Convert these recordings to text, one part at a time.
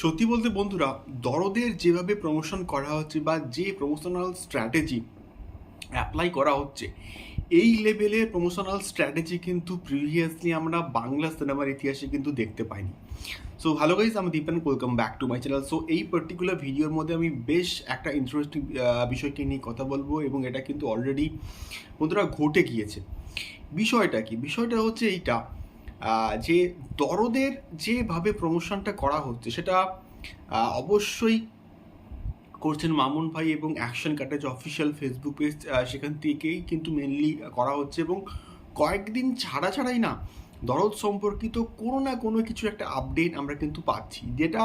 সত্যি বলতে বন্ধুরা, দরদের যেভাবে প্রমোশন করা হচ্ছে বা যে প্রমোশনাল স্ট্র্যাটেজি অ্যাপ্লাই করা হচ্ছে, এই লেভেলের প্রমোশনাল স্ট্র্যাটেজি কিন্তু প্রিভিয়াসলি আমরা বাংলা সিনেমার ইতিহাসে কিন্তু দেখতে পাইনি। সো হ্যালো গাইজ আমি Dipen welcome back to my channel so এই পার্টিকুলার ভিডিওর মধ্যে আমি বেশ একটা ইন্টারেস্টিং বিষয়টি নিয়ে কথা বলব এবং এটা কিন্তু অলরেডি বন্ধুরা ঘটে গিয়েছে। বিষয়টা কি? বিষয়টা হচ্ছে এইটা যে দরদের যেভাবে প্রমোশনটা করা হচ্ছে, সেটা অবশ্যই করছেন মামুন ভাই এবং action cottage official facebook page সেখান থেকেই কিন্তু মেনলি করা হচ্ছে এবং কয়েকদিন ছাড়া ছাড়াই না, দরদ সম্পর্কিত কোনো না কোনো কিছু একটা আপডেট আমরা কিন্তু পাচ্ছি। যেটা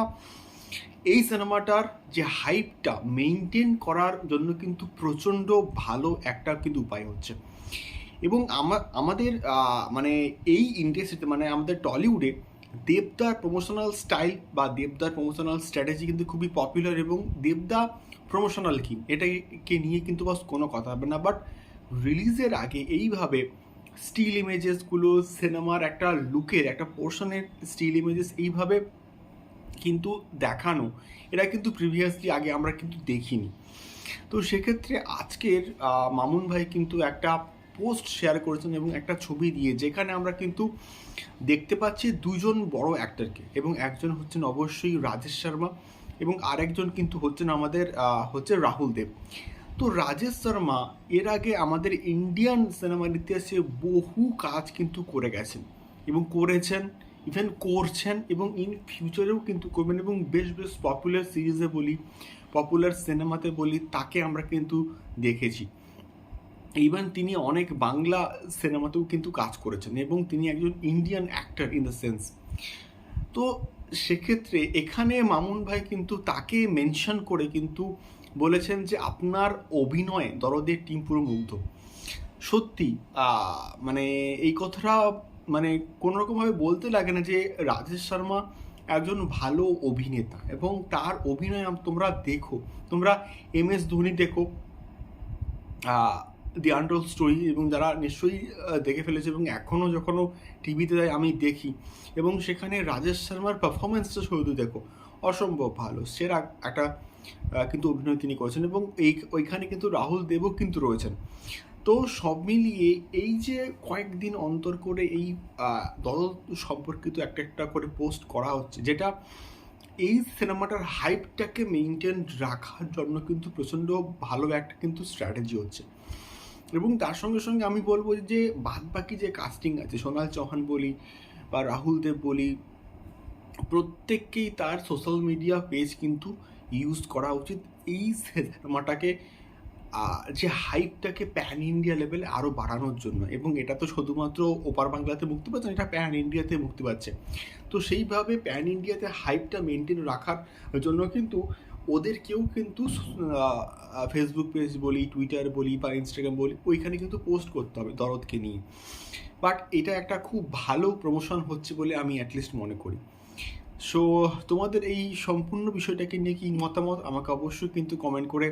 এই সিনেমাটার যে হাইপটা মেনটেন করার জন্য কিন্তু প্রচণ্ড ভালো একটা কিন্তু উপায় হচ্ছে। এবং আমা- আমাদের মানে এই ইন্ডাস্ট্রিতে মানে আমাদের টলিউডে দেবদার প্রমোশনাল স্টাইল বা দেবদার প্রমোশনাল স্ট্র্যাটেজি কিন্তু খুবই পপুলার এবং দেবদা প্রমোশনাল কি? এটাকে নিয়ে কিন্তু বাস কোনো কথা হবে না। বাট রিলিজের আগে এইভাবে স্টিল ইমেজেসগুলো সিনেমার একটা লুকের একটা পোর্শনের স্টিল ইমেজেস এইভাবে কিন্তু দেখানো এটা কিন্তু প্রিভিয়াসলি আগে আমরা কিন্তু দেখিনি। তো সেক্ষেত্রে আজকের মামুন ভাই কিন্তু একটা পোস্ট শেয়ার করেছেন এবং একটা ছবি দিয়ে, যেখানে আমরা কিন্তু দেখতে পাচ্ছি দুজন বড় অ্যাক্টরকে এবং একজন হচ্ছেন অবশ্যই রাজেশ শর্মা এবং আরেকজন কিন্তু হচ্ছেন আমাদের হচ্ছে রাহুল দেব। তো রাজেশ শর্মা এর আগে আমাদের ইন্ডিয়ান সিনেমার ইতিহাসে বহু কাজ কিন্তু করে গেছেন এবং করেছেন ইভেন করছেন এবং ইন ফিউচারেও কিন্তু করবেন এবং বেশ বেশ পপুলার সিরিজে বলি পপুলার সিনেমাতে বলি, তাকে আমরা কিন্তু দেখেছি। ইভেন তিনি অনেক বাংলা সিনেমাতেও কিন্তু কাজ করেছেন এবং তিনি একজন Indian actor in the sense তো সেক্ষেত্রে এখানে মামুন ভাই কিন্তু তাকে মেনশন করে কিন্তু বলেছেন যে আপনার অভিনয়ে দরদের টিম পুরো মুগ্ধ। সত্যি মানে এই কথাটা মানে কোনো রকমভাবে বলতে লাগে না যে রাজেশ শর্মা একজন ভালো অভিনেতা এবং তার অভিনয় তোমরা দেখো, তোমরা এম এস ধোনি দেখো দি আনটোল স্টোরি এবং যারা নিশ্চয়ই দেখে ফেলেছে এবং এখনও যখনও টিভিতে যায়, আমি দেখি। এবং সেখানে রাজেশ শর্মার পারফরমেন্সটা শুধু দেখো, অসম্ভব ভালো, সেরা একটা কিন্তু অভিনয় তিনি করেছেন এবং এই, ওইখানে কিন্তু রাহুল দেবও কিন্তু রয়েছেন। তো সব মিলিয়ে এই যে কয়েকদিন অন্তর করে এই দল সম্পর্কিত একটা একটা করে পোস্ট করা হচ্ছে, যেটা এই সিনেমাটার হাইপটাকে মেনটেন রাখার জন্য কিন্তু প্রচণ্ড ভালো একটা কিন্তু স্ট্র্যাটেজি হচ্ছে। এবং তার সঙ্গে সঙ্গে আমি বলব যে বাদ বাকি যে কাস্টিং আছে, সোনাল চৌহান বলি বা রাহুল দেব বলি, প্রত্যেককেই তার সোশ্যাল মিডিয়া পেজ কিন্তু ইউজ করা উচিত। এই সিনেমাটাকে যে হাইপটাকে প্যান ইন্ডিয়া লেভেলে আরও বাড়ানোর জন্য। এবং এটা তো শুধুমাত্র ওপার বাংলাতে মুক্তি পাচ্ছে এটা প্যান ইন্ডিয়াতে মুক্তি পাচ্ছে। তো সেইভাবে প্যান ইন্ডিয়াতে হাইপটা মেনটেন রাখার জন্য কিন্তু ওদেরকেও কিন্তু ফেসবুক পেজ বলি টুইটার বলি বা ইনস্টাগ্রাম বলি, ওইখানে কিন্তু পোস্ট করতে হবে দরদকে নিয়ে। বাট এটা একটা খুব ভালো প্রমোশন হচ্ছে বলে আমি অ্যাটলিস্ট মনে করি। সো তোমাদের এই সম্পূর্ণ বিষয়টাকে নিয়ে কি মতামত আমাকে অবশ্যই কিন্তু কমেন্ট করে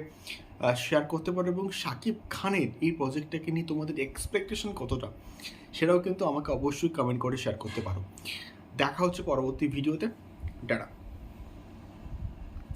শেয়ার করতে পারো এবং শাকিব খানের এই প্রজেক্টটাকে নিয়ে তোমাদের এক্সপেকটেশন কতটা, সেটাও কিন্তু আমাকে অবশ্যই কমেন্ট করে শেয়ার করতে পারো। দেখা হচ্ছে পরবর্তী ভিডিওতে ডাটা